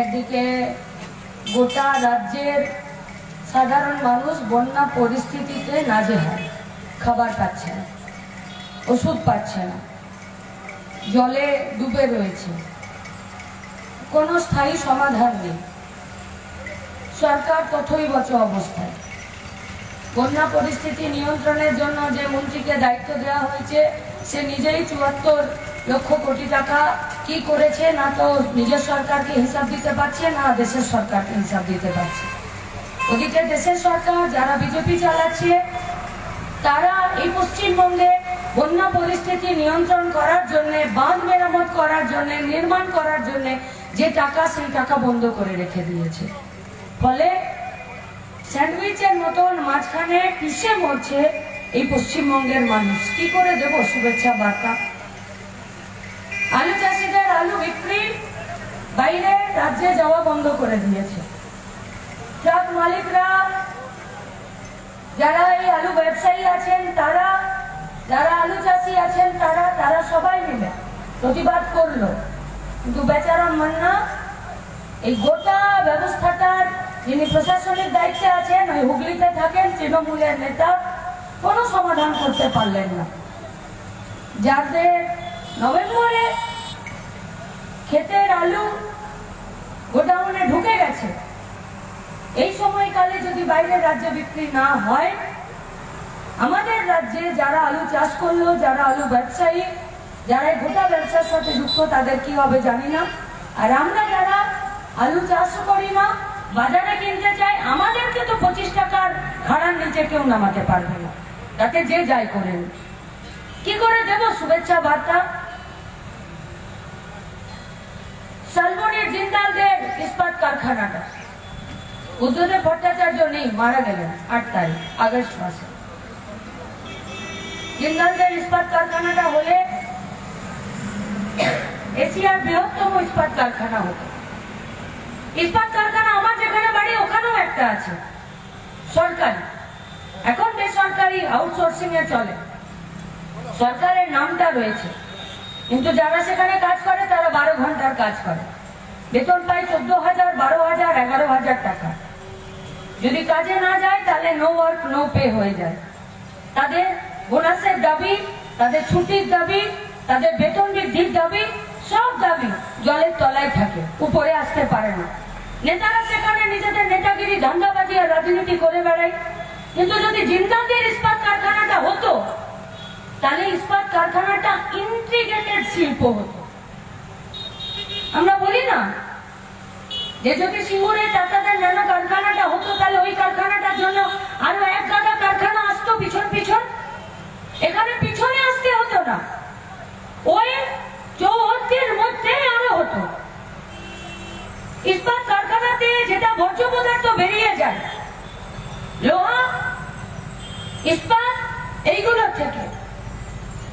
একদিকে গোটা রাজ্যের সাধারণ মানুষ বন্যা পরিস্থিতিতে নাজেহাল, খাবার পাচ্ছে না, ওষুধ পাচ্ছে না, জলে ডুবে রয়েছে। কোনো স্থায়ী সমাধান নেই। সরকার তথৈবচ অবস্থায়। বন্যা পরিস্থিতি নিয়ন্ত্রণের জন্য যে মন্ত্রীকে দায়িত্ব দেওয়া হয়েছে, সে নিজেই চুয়াত্তর লক্ষ কোটি টাকা কি করেছে না তো নিজের সরকারকে হিসাব দিতে পারছে, না দেশের সরকারকে হিসাব দিতে পারছে? ওদিকে দেশের সরকার যারা বিজেপি চালাচ্ছে, তারা এই পশ্চিমবঙ্গে বন্যা পরিস্থিতি নিয়ন্ত্রণ করার জন্য, বাঁধ মেরামত করার জন্য, নির্মাণ করার জন্য যে টাকা, সেই টাকা বন্ধ করে রেখে দিয়েছে। ফলে স্যান্ডউইচের মতন মাঝখানে পিষে মরছে এই পশ্চিমবঙ্গের মানুষ। কি করে দেব শুভেচ্ছা বার্তা? আলু বিক্রি বাইরে রাজ্যে যাওয়া বন্ধ করে দিয়েছে। ট্রাক মালিকরা, যারা এই আলু ব্যবসায়ী আছেন, তারা, যারা আলু চাষি আছেন, তারা তারা সবাই মিলে প্রতিবাদ করল। কিন্তু বেচারা মান্না, এই গোটা ব্যবস্থাটার যিনি প্রশাসনিক দায়িত্বে আছেন, ওই হুগলিতে থাকেন তৃণমূলের নেতা, কোনো সমাধান করতে পারলেন না। যাদের নভেম্বরে ক্ষেতের আলু গোডাউনে ঢুকে গেছে। এই সময়কালে যদি বাইরের রাজ্যে বিক্রি না হয়, আমাদের রাজ্যে যারা আলু চাষ করল, যারা আলু ব্যবসায়ী, যারা গোটা ব্যবসার সাথে যুক্ত, তাদের কি হবে জানি না। আর আমরা যারা আলু চাষ করি না, বাজারে কিনতে চাই, আমাদেরকে তো পঁচিশ টাকার ভাড়ার নিচে কেউ নামাতে পারবে না। তাতে যে যাই করেন কি করে দেব শুভেচ্ছা বার্তা? জিন্দালদের ইস্পাত কারখানাটা। ভট্টাচার্য নেই মারা গেলেন আট তারিখ, আগস্ট মাসে। জিন্দালদের ইস্পাত কারখানাটা হলে এশিয়ার বৃহত্তম ইস্পাত কারখানা হতো। ইস্পাত কারখানা আমার যেখানে বাড়ি, ওখানেও একটা আছে। সরকারি। এখন বেসরকারি আউটসোর্সিং এ চলে। সরকারের নামটা রয়েছে। কিন্তু যারা সেখানে কাজ করে, তারা বারো ঘণ্টার কাজ করে। বেতন পায় চোদ্দ হাজার বারো হাজার এগারো হাজার টাকা। যদি কাজে না যায়, তাহলে নো ওয়ার্ক নো পে হয়ে যায়। তাদের বোনাসের দাবি, তাদের ছুটির দাবি, তাদের বেতন বৃদ্ধির দাবি, সব দাবি জলের তলায় থাকে, উপরে আসতে পারে না। নেতারা সেখানে নিজেদের নেতাগিরি ধান্দাবাজি আর রাজনীতি করে বেড়ায়। কিন্তু যদি জিন্দালদের ইস্পাত কারখানাটা হতো, তাহলে ইস্পাত কারখানাটা ইন্টিগ্রেটেড শিল্প হতো। আমরা বলি না। যে যদি সিঙ্গুরের টাকাদের নানা কারখানাটা হতো তাহলে ওই কারখানাটার জন্য আরও এক গাদা কারখানা আসতো পিছন পিছন এখানে পিছনে আসতে হতো না ওই চৌহদ্দির মধ্যে আরও হতো ইস্পাত কারখানাতে যেটা বর্জ্য পদার্থ বেরিয়ে যায় লোহা ইস্পাত এইগুলোর থেকে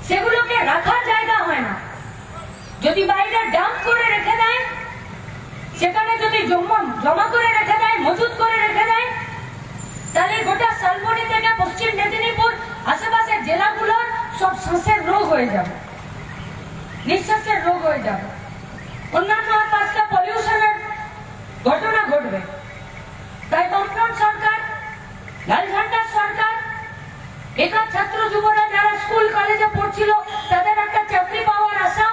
সেগুলোকে রাখার জায়গা হয় না যদি বাইরে ডাম্প করে রেখে দেয় সেখানে যদি জমা জমা করে রেখে দেয় মজুত করে রেখে দেয় তাহলে গোটা শালবনি থেকে পশ্চিম মেদিনীপুর আশেপাশের জেলাগুলোর সব শ্বাসের রোগ হয়ে যাবে নিঃশ্বাসের রোগ হয়ে যাবে অন্যান্য আর পাঁচটা পলিউশনের ঘটনা ঘটবে তাই বামফ্রন্ট সরকার লাল ঝান্ডার সরকার একার ছাত্র যুবরা যারা স্কুল কলেজে পড়ছিল, তাদের একটা চাকরি পাওয়ার আশা।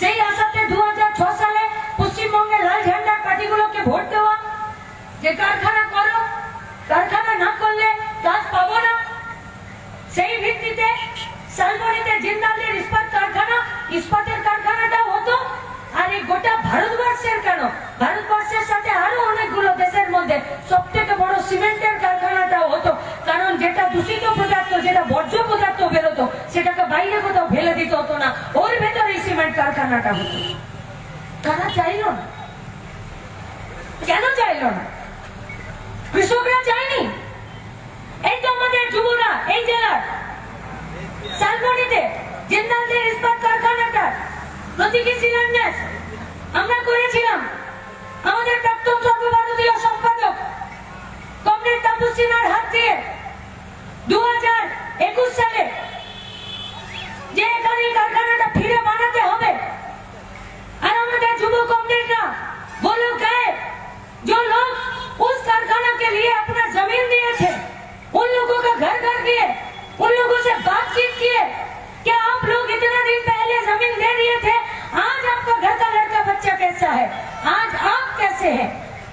সেই আশাতে দু সালে পশ্চিমবঙ্গের লাল ঝান্ডার পার্টিগুলোকে ভোট দেওয়া। যে কারখানা করো, কারখানা না করলে কাজ পাবো না। সেই ভিত্তিতে শালবনিতে জিন্দালের ইস্পাত কারখানা, ইস্পাতের কারখানাটাও হতো। আর এই গোটা ভারতবর্ষের কেন? ভারতবর্ষের সাথে আরও অনেকগুলো দেশের মধ্যে সব থেকে বড় সিমেন্টের কারখানাটাও হতো। কারণ যেটা দূষিত পদার্থ, যেটা বর্জ্য বেরোতো সেটাকে বাইরে কোথাও ফেলে দিতে হতো না। ওর ভেতরে সিমেন্ট কারখানাটা হতো। তারা চাইলো না। কেন চাইলো না? কৃষকরা চায়নি? এই তো আমাদের যুবরা, এই জেলার। জিন্দালদের ইস্পাত কারখানাটা প্রতীকী আমরা করেছিলাম। আমাদের প্রাক্তন সর্বভারতীয় সম্পাদক, কমরেড তাপস সিনহার হাত দিয়ে। দু হাজার একুশ সালে उन लोगों से बातचीत किए कि आप लोग इतना दिन पहले ज़मीन दे दिए थे आज आपका घर का लड़का बच्चा कैसा है आज आप कैसे हैं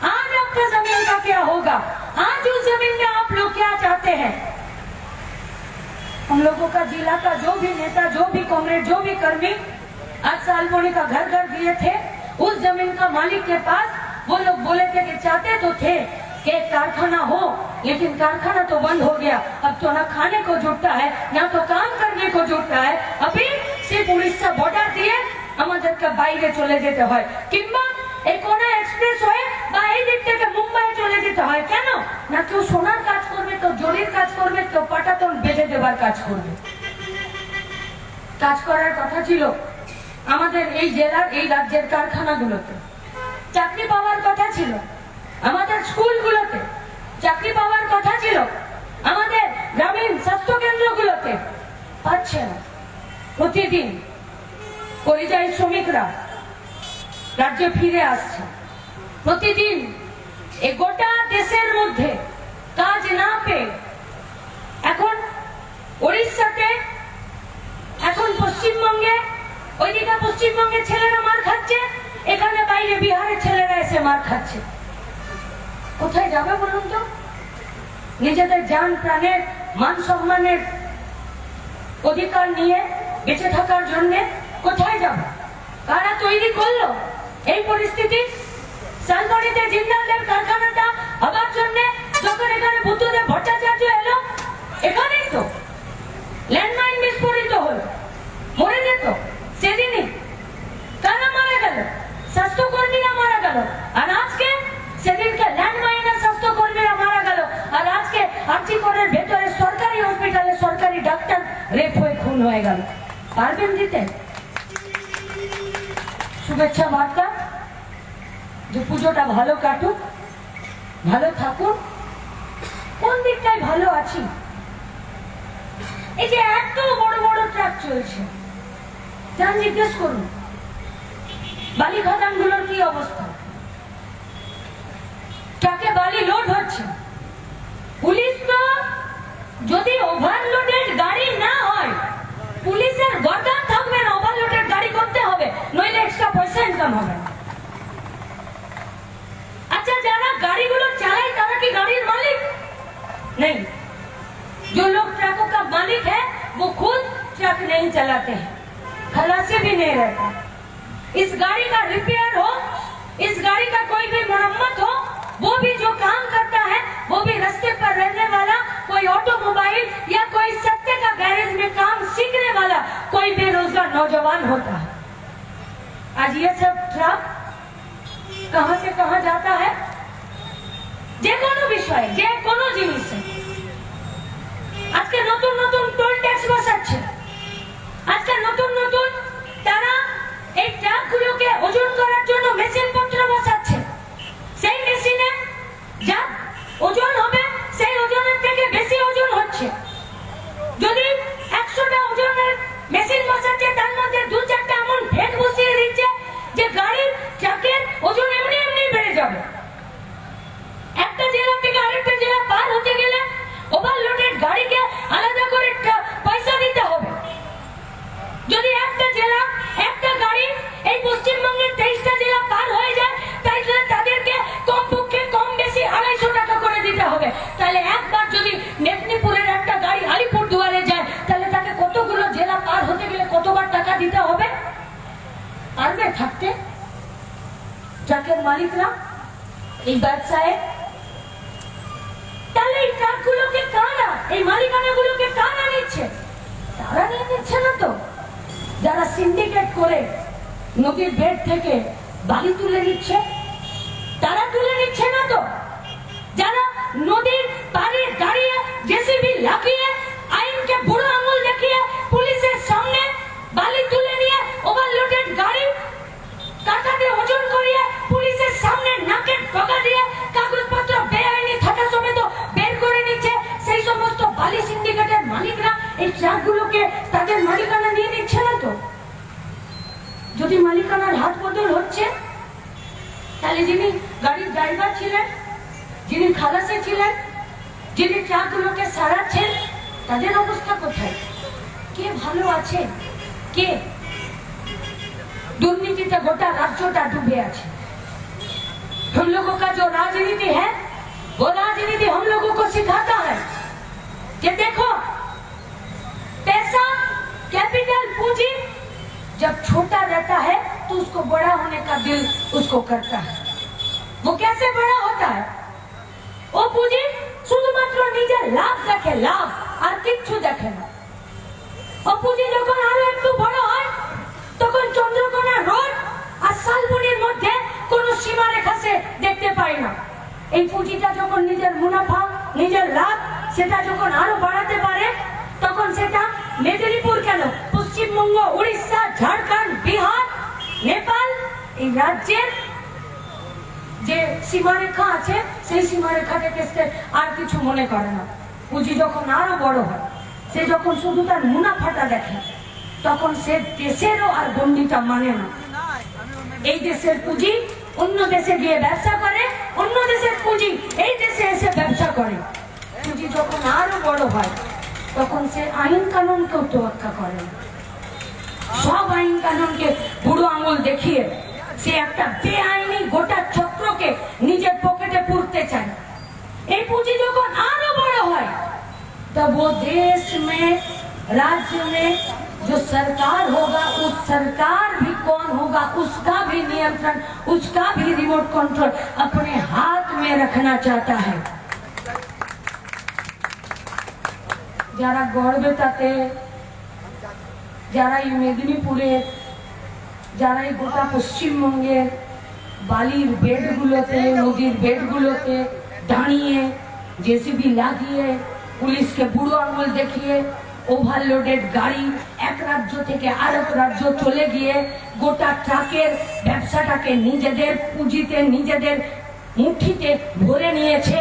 आज आपका ज़मीन का क्या होगा आज उस ज़मीन में आप लोग क्या चाहते हैं जिला का जो भी नेता जो भी कांग्रेस जो भी कर्मी आज सालमोनी का घर घर दिए थे उस जमीन का मालिक के पास वो लोग बोले थे कि चाहते तो थे कि एक कारखाना हो लेकिन कारखाना तो बंद हो गया अब तो ना खाने को जुटता है ना तो काम करने को जुटता है अभी सिर्फ उड़ीसा बॉर्डर দিয়ে আমাদেরকে বাইরে চলে যেতে হয় কিংবা এই কোন এক্সপ্রেস হয়ে বা এই দিক থেকে মুম্বাই চলে যেতে হয়। কেন? না কেউ সোনার কাজ করবে, তো জরির কাজ করবে, তো পাটাতন বেঁধে দেবার কাজ করবে। কাজ করার কথা ছিল আমাদের এই জেলার, এই রাজ্যের কারখানাগুলোতে। চাকরি পাওয়ার কথা ছিল আমাদের স্কুলগুলোতে। চাকরি পাওয়ার কথা ছিল আমাদের গ্রামীণ স্বাস্থ্য কেন্দ্রগুলোতে পাচ্ছে না। প্রতিদিন পরিযায়ী শ্রমিকরা রাজ্যে ফিরে আসছে। প্রতিদিন এ গোটা দেশের মধ্যে কাজ না পেয়ে এখন উড়িষ্যাতে এখন পশ্চিমবঙ্গে, ওইদিকে পশ্চিমবঙ্গের ছেলেরা মার খাচ্ছে, এখানে বাইরে বিহারের ছেলেরা এসে মার খাচ্ছে। কোথায় যাবে বলুন তো? নিজেদের যান প্রাণের মান সম্মানের অধিকার নিয়ে বেঁচে থাকার জন্য কোথায় যাব? কারা তৈরি করল এই পরিস্থিতি? সালবাড়িতে জিন্দালের কারখানাটা আবার জন্য যখন এখানে বুদ্ধদেব ভট্টাচার্য এলো, এখানেই তো। ল্যান্ডমাইন বিস্ফোরিত হলো, মরে যেত, সেদিনই। কারা মারা গেল? স্বাস্থ্যকর্মীরা মারা গেল। আর আজকে সেদিনকে ল্যান্ডমাইনের স্বাস্থ্যকর্মীরা মারা গেল। আর আজকে আর্চিকরের ভেতরে সরকারি হসপিটালে সরকারি ডাক্তার রেপ হয়ে, খুন হয়ে গেল। পারবেন দিতে? যে ভালো কাটুক, ভালো থাকুক। কোন দিকটায় ভালো আছি? এই যে এত বড় বড় ট্রাক চলছে, যান জিজ্ঞেস করুন, বালি খাদানগুলোর কি অবস্থা? ট্রাকে বালি লোড হচ্ছে। পুলিশ তো যদি ওভারলোডেড গাড়ি না হয়, পুলিশের গর্দান থাকবে না ওভারলোডেড গাড়ি করতে হবে, নইলে এক্সট্রা পয়সা ইনকাম হবে না। नहीं। जो लोग ट्रकों का मालिक है, वो खुद ट्रक नहीं चलाते हैं। खलासी भी नहीं रहता। इस गाड़ी का रिपेयर हो, इस गाड़ी का कोई भी मरम्मत हो, वो भी जो काम करता है, वो भी रस्ते पर रहने वाला, कोई ऑटोमोबाइल या कोई सत्य का गैरेज में काम सीखने वाला, कोई बेरोजगार नौजवान होता है। आज ये सब ट्रक कहाँ से कहाँ जाता है? যে কোনো বিষয়ে, যে কোনো জিনিসে। আজকে নতুন নতুন টোল ট্যাক্স বসাচ্ছে। আজকে নতুন নতুন তারা এই ট্রাকগুলোকে ওজন করার জন্য মেশিন দিতে হবে। পারবে? থাকতে। ট্রাকের মালিকরা এই ব্যবসায় তাহলে এই ট্রাকগুলোকে কারা, এই মালিকানাগুলোকে কারা নিচ্ছে? তারা নিয়ে নিচ্ছে না তো। যারা সিন্ডিকেট করে নদীর বেড থেকে বালি তুলে নিচ্ছে, তারা তুলে নিচ্ছে না তো। যারা নদীর পাড়ে দাঁড়িয়ে জেসিবি লাগিয়ে টাকাতে ওজন করিয়ে পুলিশের সামনে নাকের টকা দিয়ে কাগজপত্র বেআইনি থাকা সমেত বের করে নিচ্ছে। সেই সমস্ত বালি সিন্ডিকেটের মালিকরা এই ট্রাকগুলোকে তাদের মালিকানা নিয়ে নিচ্ছে না তো? যদি মালিকানার হাত বদল হচ্ছে, তাহলে যিনি গাড়ির ড্রাইভার ছিলেন, যিনি খালাসে ছিলেন, যিনি ট্রাকগুলোকে সারাচ্ছেন, তাদের অবস্থা কোথায়? কে ভালো আছে কে दुर्नीति गोटा राज्योटा डूबे আছে हम लोगों का जो राजनीति है वो राजनीति हम लोगों को सिखाता है कि देखो पैसा पैसा कैपिटल पूंजी जब छोटा रहता है तो उसको बड़ा होने का दिल उसको करता है वो कैसे बड़ा होता है ও পুঁজি শুধুমাত্র নিজের লাভ দেখে লাভ আর কিচ্ছু দেখে না ও পুঁজি যখন আরো একটু বড় হয় তখন চন্দ্রকোনা রোড আর শালবনির মধ্যে কোনো সীমারেখা সে দেখতে পায় না। এই পুঁজিটা যখন নিজের মুনাফা, নিজের লাভ, সেটা যখন আরও বাড়াতে পারে, তখন সেটা মেদিনীপুর কেন? পশ্চিমবঙ্গ, উড়িষ্যা, ঝাড়খণ্ড, বিহার, নেপাল, এই রাজ্যের যে সীমারেখা আছে, সেই সীমারেখাটাকে সে আর কিছু মনে করে না। পুঁজি যখন আরও বড় হয়, সে যখন শুধু তার মুনাফাটা দেখে তখন সে দেশেরও আর গন্ডিটা মানে না এই দেশের পুঁজি অন্য দেশে গিয়ে ব্যবসা করে অন্য দেশের পুঁজি এই দেশে এসে ব্যবসা করে পুঁজি যখন আরো বড় হয় তখন সে আইন কানুনকেও তোয়াক্কা করে না সব আইন কানুনকে বুড়ো আঙুল দেখিয়ে সে একটা বেআইনি গোটা চক্রকে নিজের পকেটে পুরতে চায় এই পুঁজি যখন আরো বড় হয় तब वो देश में राज्य में जो सरकार होगा उस सरकार भी कौन होगा उसका भी नियंत्रण उसका भी रिमोट कंट्रोल अपने हाथ में रखना चाहता है যারা গড়বেতাতে যারা এই মেদিনীপুরের যারা এই গোটা পশ্চিমবঙ্গের বালির বেডগুলোতে নদীর বেডগুলোতে দাঁড়িয়ে জেসিবি লাগিয়ে পুলিশকে বুড়ো আঙুল দেখিয়ে ওভারলোডেড গাড়ি এক রাজ্য থেকে আরেক রাজ্য চলে গিয়ে গোটা ট্রাকের ব্যবসাটাকে নিজেদের পুঁজিতে নিজেদের মুঠিতে ভরে নিয়েছে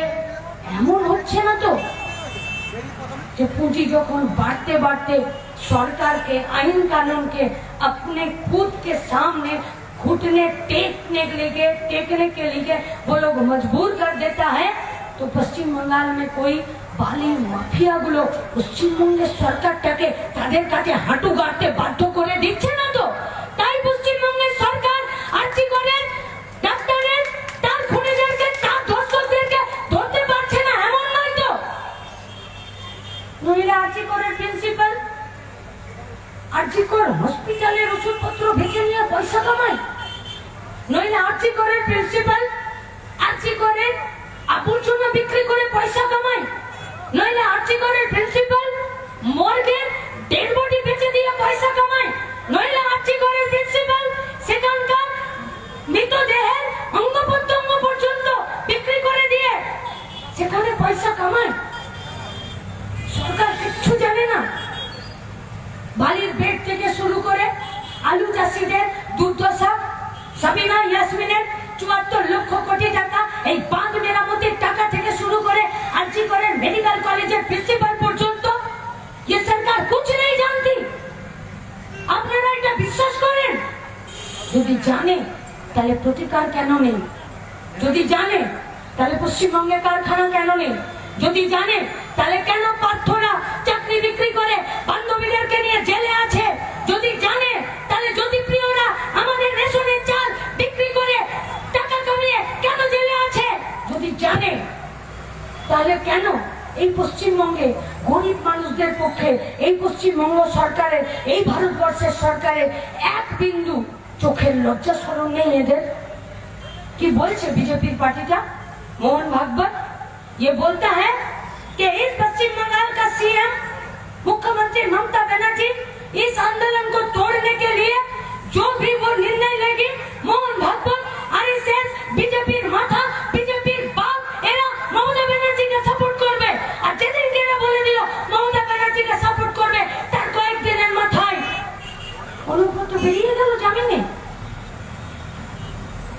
এমন হচ্ছে না তো যে পুঁজি যখন बढ़ते बढ़ते सरकार के आइन कानून के अपने खुद के सामने घुटने टेकने के लिए टेकने के लिए वो लोग मजबूर कर देता है तो पश्चिम बंगाल में कोई বালি মাফিয়াগুলো পশ্চিমবঙ্গের সরকারটাকে তাদের কাছে হাঁটু গাড়তে বাধ্য করে দিচ্ছে না তো? তাই পশ্চিমবঙ্গের সরকার করেন ডাক্তারের তার খুনিদেরকে তার ধর্ষকদেরকে ধরতে পারছে না এমন নয় তো? প্রিন্সিপাল হসপিটালের ওষুধপত্র বেঁচে নিয়ে পয়সা কামায়? নইলে আর্জিকরের প্রিন্সিপাল আর্জিকরের আবর্জনা বিক্রি করে পয়সা কামায় নইলে আর্জিকরের প্রিন্সিপাল মর্গের ডেড বডি বেচে দিয়ে পয়সা কামায়। নইলে আর্জিকরের প্রিন্সিপাল সেখানকার মৃতদেহের অঙ্গ প্রত্যঙ্গ পর্যন্ত বিক্রি করে দিয়ে সেখানে পয়সা কামায়। সরকার কিচ্ছু জানে না। বালির বেড থেকে শুরু করে আলু চাষিদের দুর্দশা, সাবিনা ইয়াসমিনের চুয়াত্তর লক্ষ কোটি টাকা এই বাঁধ মেরামতির টাকা থেকে শুরু করে আর্জি করেন মেডিকেল কলেজের প্রিন্সিপাল যদি জানে, তাহলে প্রতিকার কেন নেই? যদি জানে, তাহলে পশ্চিমবঙ্গে কারখানা কেন নেই? যদি জানে, তাহলে কেন পার্থরা চাকরি বিক্রি করে বান্ধবীদেরকে নিয়ে জেলে আছে? যদি জানে, তাহলে যদি প্রিয়রা আমাদের রেশনের চাল বিক্রি করে টাকা কামিয়ে কেন জেলে আছে? যদি জানে, তাহলে কেন এই পশ্চিমবঙ্গে গরিব মানুষদের পক্ষে এই পশ্চিমবঙ্গ সরকারের, এই ভারতবর্ষের সরকারের এক বিন্দু চোখের লজ্জা স্মরণ নেই এদের কি বলছে বিজেপির পার্টিটা मोहन भागवत ये बोलता है कि इस पश्चिम बंगाल का सीएम मुख्यमंत्री ममता बनर्जी इस आंदोलन को तोड़ने के लिए जो भी वो निर्णय लेगी मोहन भागवत आरएसएस बीजेपी माथा बीजेपি বাপ এরা মমতা ব্যানার্জিকে সাপোর্ট করবে অনুব্রত বেরিয়ে গেল জামিনে।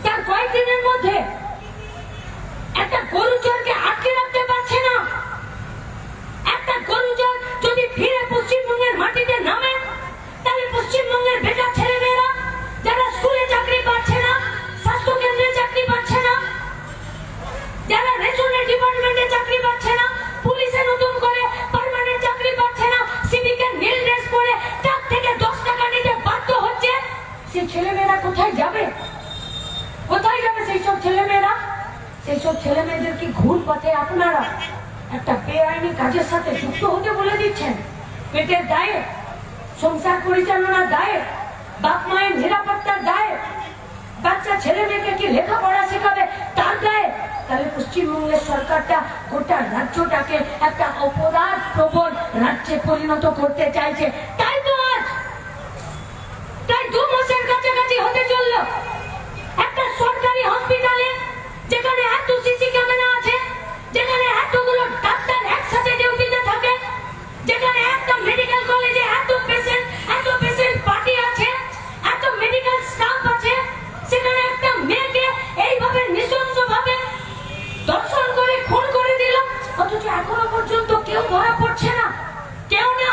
তার কয়েকদিনের মধ্যে একটা গরু চোরকে আটকে রাখতে পারছে না। একটা গরু চোর যদি ফিরে পশ্চিমবঙ্গের মাটিতে নামে ছেলেমেয়েরা কোথায় যাবে? কোথায় যাবে সেই সব ছেলেমেয়েরা? সেই সব ছেলে মেয়েদেরকে ঘুর পথে আপনারা একটা বেআইনি কাজের সাথে যুক্ত হতে বলে দিচ্ছেন। পেটের দায়ে, সংসার পরিচালনার দায়ে, বাপ মায়ের নিরাপত্তার দায়ে, বাচ্চা ছেলে মেয়েকে কি লেখাপড়া শেখাবে তার দায়ে? তাহলে পশ্চিমবঙ্গের সরকারটা গোটা রাজ্যটাকে একটা অপরাধ প্রবণ রাজ্যে পরিণত করতে চাইছে তাই তো আজ তাই দু মাসের হতে একটা সরকারি হসপিটালে যেখানে এত সিসি ক্যামেরা আছে, যেখানে এতগুলো ডাক্তার একসাথে ডিউটিতে থাকে, যেখানে একটা মেডিকেল কলেজে এত পেশেন্ট এত পেশেন্ট পার্টি আছে, এত মেডিকেল স্টাফ আছে, সেখানে একটা মেয়েকে এইভাবে নৃশংসভাবে দর্শন করে, খুন করে দিল। অথচ এখনও পর্যন্ত কেউ ধরা পড়ছে না, কেউ না।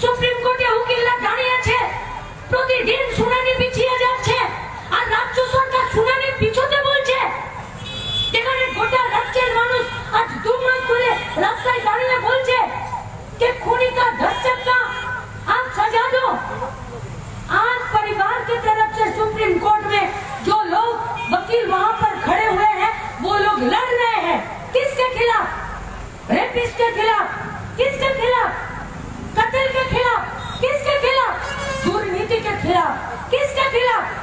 সুপ্রিম কোর্টে উকিলরা দাঁড়িয়েছে প্রতিদিন सकता आप सजा दो आज परिवार की तरफ से सुप्रीम कोर्ट में जो लोग वकील वहां पर खड़े हुए हैं वो लोग लड़ रहे हैं किसके खिलाफ रेपिस्ट के खिलाफ किसके खिलाफ कत्ल के खिलाफ किसके खिलाफ दुर्नीति के खिलाफ किसके खिलाफ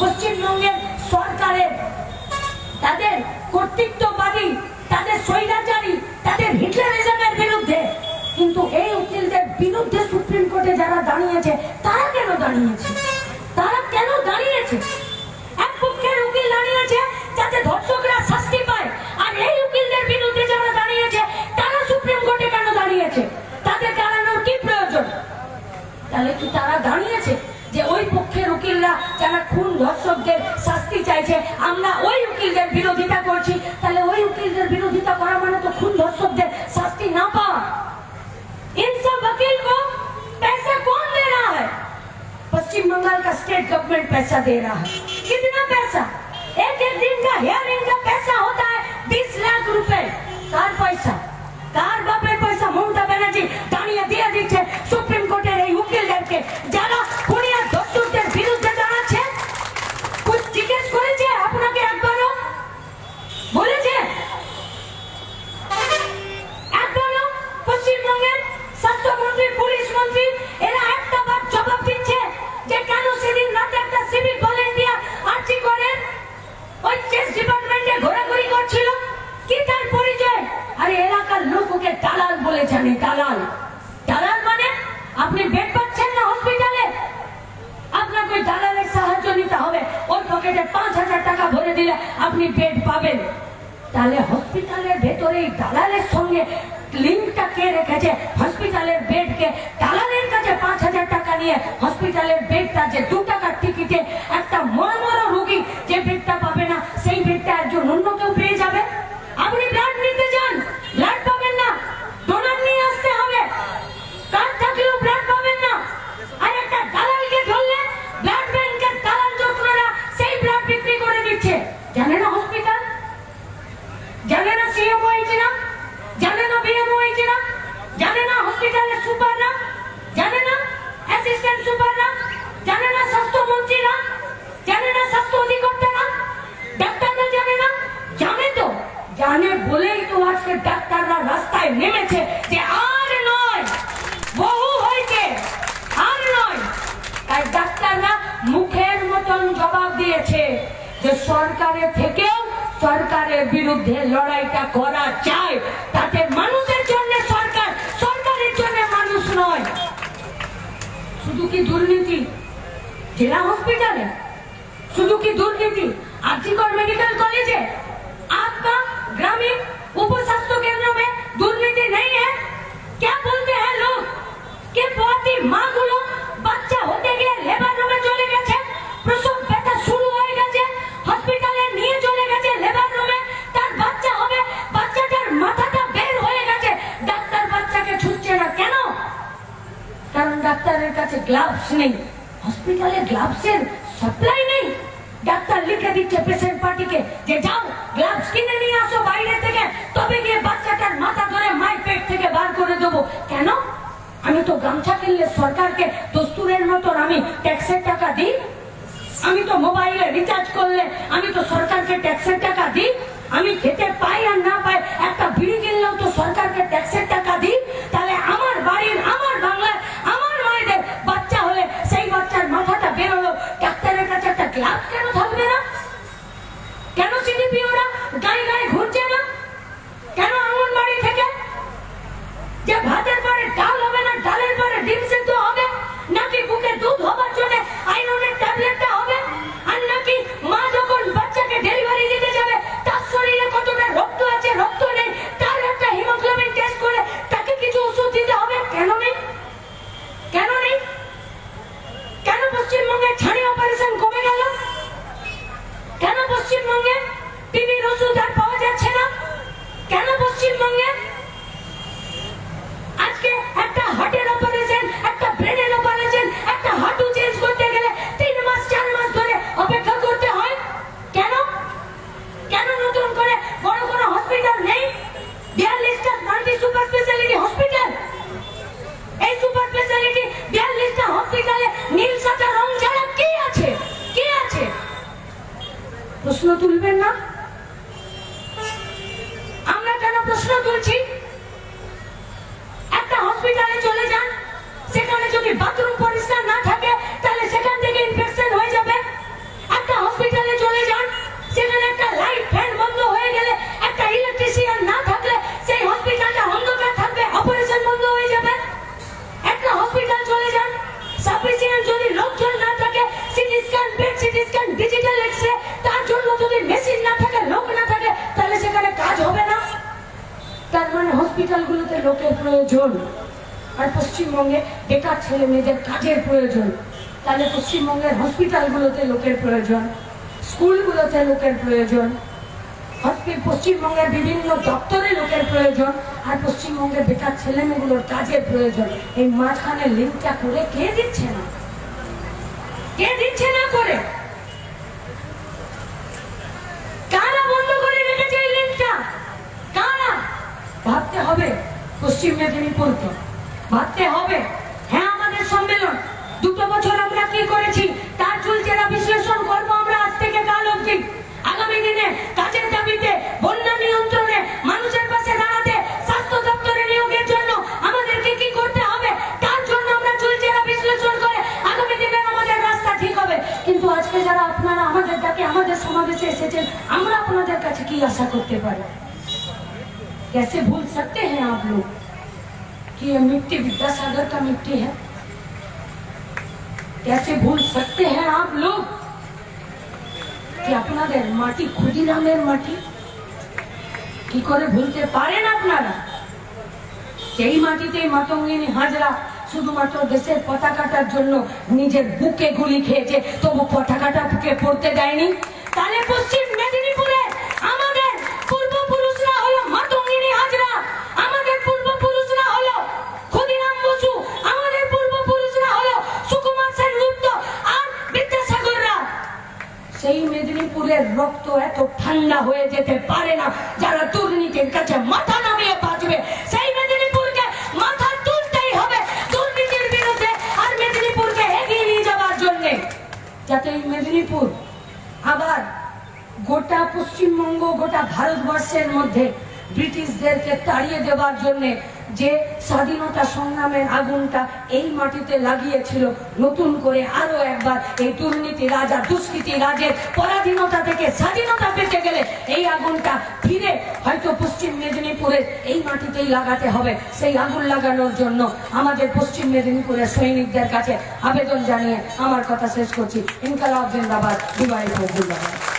পশ্চিমবঙ্গের সরকারের তাদের কর্তৃত্ববাদী তাদের স্বৈরাচারী তাদের হিটলারিজমের ধর্ষকদের শাস্তি চাইছে আমরা ওই উকিলদের বিরোধিতা করছি তাহলে ওই উকিলদের বিরোধিতা করা মানে তো খুন ধর্ষকদের শাস্তি না পাওয়া इन सब वकील को पैसा कौन दे रहा है पश्चिम बंगाल का स्टेट गवर्नमेंट पैसा दे रहा है নিয়ে হসপিটালের বেডটা যে দু টাকার টিকিটে একটা মরমর রোগী যে বেডটা পাবে না সেই বেডটা একজন অন্য কেউ পেয়ে যাবে আপনি ব্লাড নিতে যান ব্লাড পাবেন না ডোনার নিয়ে আসতে হবে কার্ড থাকলেও ব্লাড পাবেন না আর একটা দালালকে ধরলে ব্লাড ব্যাংকের দালাল চক্ররা সেই ব্লাড বিক্রি করে দিচ্ছে জানে না হসপিটাল জানে না সিএম হয়েছে না জানে না বিএম হয়েছে না জানে না হসপিটালের সুপাররা জানে না অ্যাসিস্ট্যান্ট সুপাররা জানে না স্বাস্থ্যমন্ত্রীরা জানে না স্বাস্থ্য অধিকর্তারা ডাক্তাররা জানে না জানে তো জানে বলেই তো আজকে ডাক্তাররা রাস্তায় নেমেছে যে আর নয় বহু হয়েছে আর নয় তাই ডাক্তাররা মুখের মতন জবাব দিয়েছে যে সরকারের থেকেও সরকারের বিরুদ্ধে লড়াইটা করা চাই তাতে মানুষের জন্য সরকার সরকারের জন্য মানুষ নয় শুধু কি দুর্নীতি জেলা হসপিটালে শুধু কি दुर्नीति आरजीकर मेडिकल कॉलेज है आपका ग्रामीण उप स्वास्थ्य केंद्रों में दुर्नीति नहीं है क्या बोलते हैं लोग कि बहुत ही माँ ডাক্তারের কাছে গ্লাভস নেই। হসপিটালে গ্লাভসের সাপ্লাই নেই। ডাক্তার লিখে দিচ্ছে পেশেন্ট পার্টিকে যে যাও গ্লাভস কিনে নিয়ে আসো বাইরে থেকে, তবে গিয়ে বাচ্চাটার মাথা ধরে মায়ের পেট থেকে বার করে দেবো। কেন? আমি তো গামছা কিনলে সরকারকে দস্তুরের মতন আমি ট্যাক্সের টাকা দিই। আমি তো মোবাইলে রিচার্জ করলে আমি তো সরকারকে ট্যাক্সের টাকা দিই। আমি খেতে পাই আর না পাই, একটা বিড়ি কিনলেও তো সরকারকে ট্যাক্সের টাকা দিই। তাহলে আমার বাড়ির ক্লাব কেন থাকবে না? কেন সিডিপিওরা গায়ে গায়ে ঘুরছে না? কেন আঙনবাড়ি থেকে? যে ভাতের পরে ডাল হবে না, ডালের পরে ডিমসে তুলবেন না? হসপিটালগুলোতে লোকের প্রয়োজন, স্কুলগুলোতে লোকের প্রয়োজন হসপিটাল পশ্চিমবঙ্গের বিভিন্ন দপ্তরে লোকের প্রয়োজন, আর পশ্চিমবঙ্গের বেকার ছেলে মেয়েগুলোর কাজের প্রয়োজন। এই মাঝখানে লিঙ্কটা করে কে দিচ্ছে না? কে দিচ্ছে না করে? পশ্চিম মেদিনীপুরকে ভাবতে হবে হ্যাঁ আমাদের সম্মেলন। দুটো বছর আমরা কি করেছি? তার চুলচেরা বিশ্লেষণ করবো আমরা আজ থেকে কাল অবধি আগামী দিনে কাজের দাবিতে বন্যা নিয়ন্ত্রণে মানুষের পাশে দাঁড়াতে স্বাস্থ্য দপ্তরে নিয়োগের জন্য আমাদেরকে কি করতে হবে তার জন্য আমরা চুলচেরা বিশ্লেষণ করে আগামী দিনে আমাদের রাস্তা ঠিক হবে কিন্তু আজকে যারা আপনারা আমাদের ডাকে আমাদের সমাবেশে এসেছেন আমরা আপনাদের কাছে কি আশা করতে পারি कैसे भूल सकते हैं आप लोग कि ये मिट्टी विद्यासागर का मिट्टी है कैसे भूल सकते हैं आप लोग कि আপনাদের মাটি ক্ষুদিরামের মাটি কি করে ভুলতে পারেন আপনারা সেই মাটিতে মাতঙ্গিনী হাজরা শুধুমাত্র দেশের পতাকাটার জন্য নিজের বুকে গুলি খেয়েছে তবু পতাকাটা বুকে পড়তে দেয়নি তাহলে পশ্চিম সেই মেদিনীপুরের রক্ত এত ঠান্ডা হয়ে যেতে পারে না, যারা দুর্নীতির কাছে মাথা নামিয়ে বাঁচবে, সেই মেদিনীপুরকে মাথা তুলতেই হবে দুর্নীতির বিরুদ্ধে আর মেদিনীপুরকে এগিয়ে নিয়ে যাওয়ার জন্য। যাতে এই মেদিনীপুর আবার গোটা পশ্চিমবঙ্গ, গোটা ভারতবর্ষের মধ্যে ব্রিটিশদেরকে তাড়িয়ে দেওয়ার জন্য যে স্বাধীনতা সংগ্রামের আগুনটা এই মাটিতে লাগিয়েছিল, নতুন করে আরও একবার এই দুর্নীতি রাজা, দুষ্কৃতি রাজের পরাধীনতা থেকে স্বাধীনতা পেতে গেলে এই আগুনটা ফিরে হয়তো পশ্চিম মেদিনীপুরের এই মাটিতেই লাগাতে হবে। সেই আগুন লাগানোর জন্য আমাদের পশ্চিম মেদিনীপুরের সৈনিকদের কাছে আবেদন জানিয়ে আমার কথা শেষ করছি। ইনকালাব জিন্দাবাদ দিবাই জিন্দাবাদ